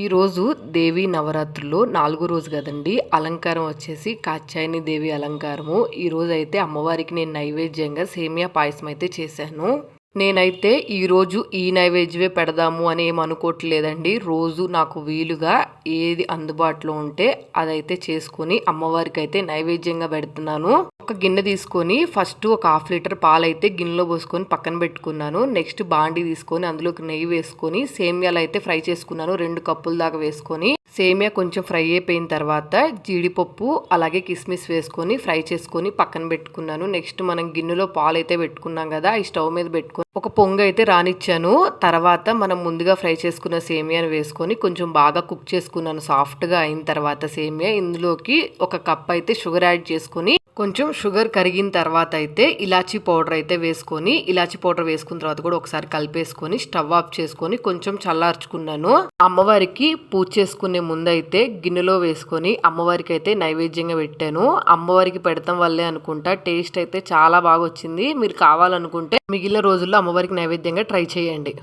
ఈరోజు దేవి నవరాత్రుల్లో నాలుగో రోజు కదండి. అలంకారం వచ్చేసి కాచాయిని దేవి అలంకారము. ఈ అయితే అమ్మవారికి నేను నైవేద్యంగా సేమియా పాయసం అయితే చేశాను. నేనైతే ఈరోజు ఈ నైవేద్యమే పెడదాము అని ఏం అనుకోవట్లేదండి. రోజు నాకు వీలుగా ఏది అందుబాటులో ఉంటే అదైతే చేసుకొని అమ్మవారికి అయితే నైవేద్యంగా పెడుతున్నాను. ఒక గిన్నె తీసుకొని ఫస్ట్ ఒక హాఫ్ లీటర్ పాలు అయితే గిన్నెలో పోసుకొని పక్కన పెట్టుకున్నాను. నెక్స్ట్ బాండి తీసుకొని అందులోకి నెయ్యి వేసుకొని సేమియాలు అయితే ఫ్రై చేసుకున్నాను రెండు కప్పుల దాకా వేసుకొని. సేమియా కొంచెం ఫ్రై అయిపోయిన తర్వాత జీడిపప్పు అలాగే కిస్మిస్ వేసుకొని ఫ్రై చేసుకొని పక్కన పెట్టుకున్నాను. నెక్స్ట్ మనం గిన్నెలో పాలు అయితే పెట్టుకున్నాం కదా ఈ స్టవ్ మీద పెట్టుకొని ఒక పొంగు అయితే రానిచ్చాను. తర్వాత మనం ముందుగా ఫ్రై చేసుకున్న సేమియాను వేసుకొని కొంచెం బాగా కుక్ చేసుకున్నాను. సాఫ్ట్గా అయిన తర్వాత సేమియా ఇందులోకి ఒక కప్ అయితే షుగర్ యాడ్ చేసుకొని కొంచెం షుగర్ కరిగిన తర్వాత అయితే ఇలాచీ పౌడర్ అయితే వేసుకొని ఇలాచీ పౌడర్ వేసుకున్న తర్వాత కూడా ఒకసారి కలిపేసుకొని స్టవ్ ఆఫ్ చేసుకొని కొంచెం చల్లార్చుకున్నాను. అమ్మవారికి పూజ చేసుకునే ముందైతే గిన్నెలో వేసుకొని అమ్మవారికి అయితే నైవేద్యంగా పెట్టాను. అమ్మవారికి పెడతాం వల్లే అనుకుంటా టేస్ట్ అయితే చాలా బాగా వచ్చింది. మీరు కావాలనుకుంటే మిగిలిన రోజుల్లో అమ్మవారికి నైవేద్యంగా ట్రై చేయండి.